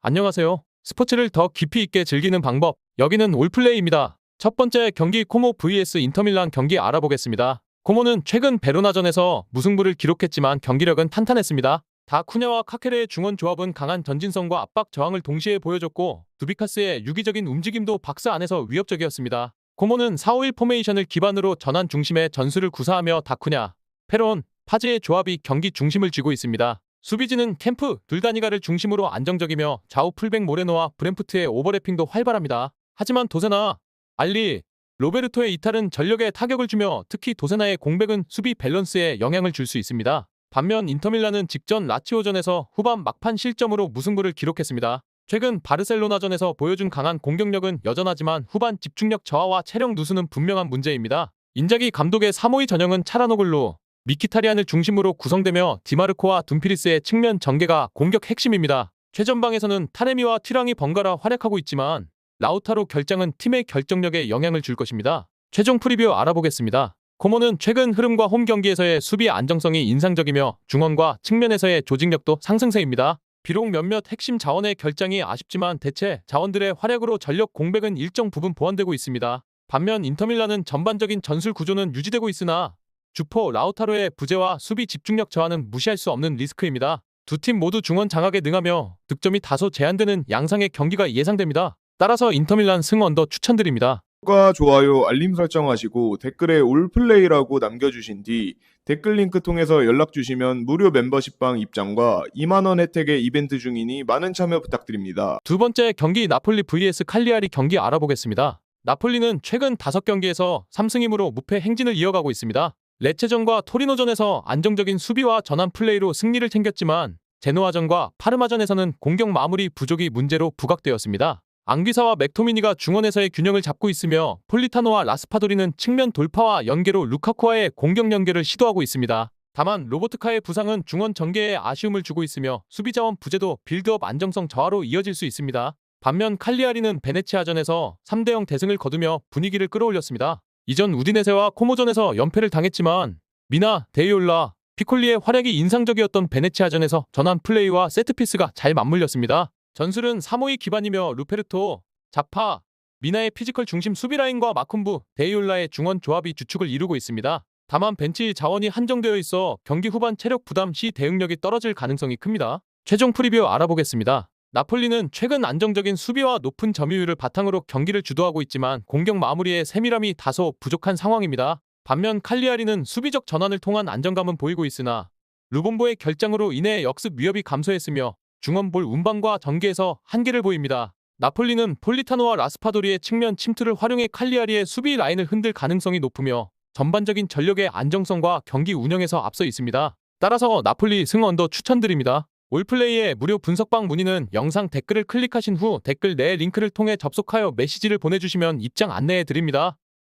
안녕하세요. 스포츠를 더 깊이 있게 즐기는 방법. 여기는 올플레이입니다. 첫 번째 경기 코모 vs 인터밀란 경기 알아보겠습니다. 코모는 최근 베로나전에서 무승부를 기록했지만 경기력은 탄탄했습니다. 다 쿠냐와 카케레의 중원 조합은 강한 전진성과 압박 저항을 동시에 보여줬고 두비카스의 유기적인 움직임도 박스 안에서 위협적이었습니다. 코모는 4-5-1 포메이션을 기반으로 전환 중심의 전술을 구사하며 다쿠냐, 페론, 파즈의 조합이 경기 중심을 쥐고 있습니다. 수비진은 캠프, 둘다니가를 중심으로 안정적이며 좌우 풀백 모레노와 브램프트의 오버래핑도 활발합니다. 하지만 도세나, 알리, 로베르토의 이탈은 전력에 타격을 주며 특히 도세나의 공백은 수비 밸런스에 영향을 줄 수 있습니다. 반면 인터밀란은 직전 라치오전에서 후반 막판 실점으로 무승부를 기록했습니다. 최근 바르셀로나전에서 보여준 강한 공격력은 여전하지만 후반 집중력 저하와 체력 누수는 분명한 문제입니다. 인자기 감독의 3호의 전형은 차라노글루, 미키타리안을 중심으로 구성되며 디마르코와 둠피리스의 측면 전개가 공격 핵심입니다. 최전방에서는 타레미와 티랑이 번갈아 활약하고 있지만 라우타로 결장은 팀의 결정력에 영향을 줄 것입니다. 최종 프리뷰 알아보겠습니다. 코모는 최근 흐름과 홈 경기에서의 수비 안정성이 인상적이며 중원과 측면에서의 조직력도 상승세입니다. 비록 몇몇 핵심 자원의 결장이 아쉽지만 대체 자원들의 활약으로 전력 공백은 일정 부분 보완되고 있습니다. 반면 인터밀란은 전반적인 전술 구조는 유지되고 있으나 주포 라우타로의 부재와 수비 집중력 저하는 무시할 수 없는 리스크입니다. 두 팀 모두 중원 장악에 능하며 득점이 다소 제한되는 양상의 경기가 예상됩니다. 따라서 인터밀란 승 언더 추천드립니다. 구독과 좋아요, 알림 설정하시고 댓글에 올플레이라고 남겨주신 뒤 댓글 링크 통해서 연락 주시면 무료 멤버십방 입장과 2만원 혜택의 이벤트 중이니 많은 참여 부탁드립니다. 두 번째 경기 나폴리 vs 칼리아리 경기 알아보겠습니다. 나폴리는 최근 5경기에서 3승 2무로 무패 행진을 이어가고 있습니다. 레체전과 토리노전에서 안정적인 수비와 전환 플레이로 승리를 챙겼지만 제노아전과 파르마전에서는 공격 마무리 부족이 문제로 부각되었습니다. 앙귀사와 맥토미니가 중원에서의 균형을 잡고 있으며 폴리타노와 라스파도리는 측면 돌파와 연계로 루카쿠와의 공격 연계를 시도하고 있습니다. 다만 로보트카의 부상은 중원 전개에 아쉬움을 주고 있으며 수비 자원 부재도 빌드업 안정성 저하로 이어질 수 있습니다. 반면 칼리아리는 베네치아전에서 3대0 대승을 거두며 분위기를 끌어올렸습니다. 이전 우디네세와 코모전에서 연패를 당했지만 미나, 데이올라, 피콜리의 활약이 인상적이었던 베네치아전에서 전환 플레이와 세트피스가 잘 맞물렸습니다. 전술은 3호의 기반이며 루페르토, 자파, 미나의 피지컬 중심 수비 라인과 마쿤부, 데이올라의 중원 조합이 주축을 이루고 있습니다. 다만 벤치 자원이 한정되어 있어 경기 후반 체력 부담 시 대응력이 떨어질 가능성이 큽니다. 최종 프리뷰 알아보겠습니다. 나폴리는 최근 안정적인 수비와 높은 점유율을 바탕으로 경기를 주도하고 있지만 공격 마무리에 세밀함이 다소 부족한 상황입니다. 반면 칼리아리는 수비적 전환을 통한 안정감은 보이고 있으나 루본보의 결장으로 인해 역습 위협이 감소했으며 중원볼 운반과 전개에서 한계를 보입니다. 나폴리는 폴리타노와 라스파도리의 측면 침투를 활용해 칼리아리의 수비 라인을 흔들 가능성이 높으며 전반적인 전력의 안정성과 경기 운영에서 앞서 있습니다. 따라서 나폴리 승 언더 추천드립니다. 올플레이의 무료 분석방 문의는 영상 댓글을 클릭하신 후 댓글 내 링크를 통해 접속하여 메시지를 보내주시면 입장 안내해 드립니다.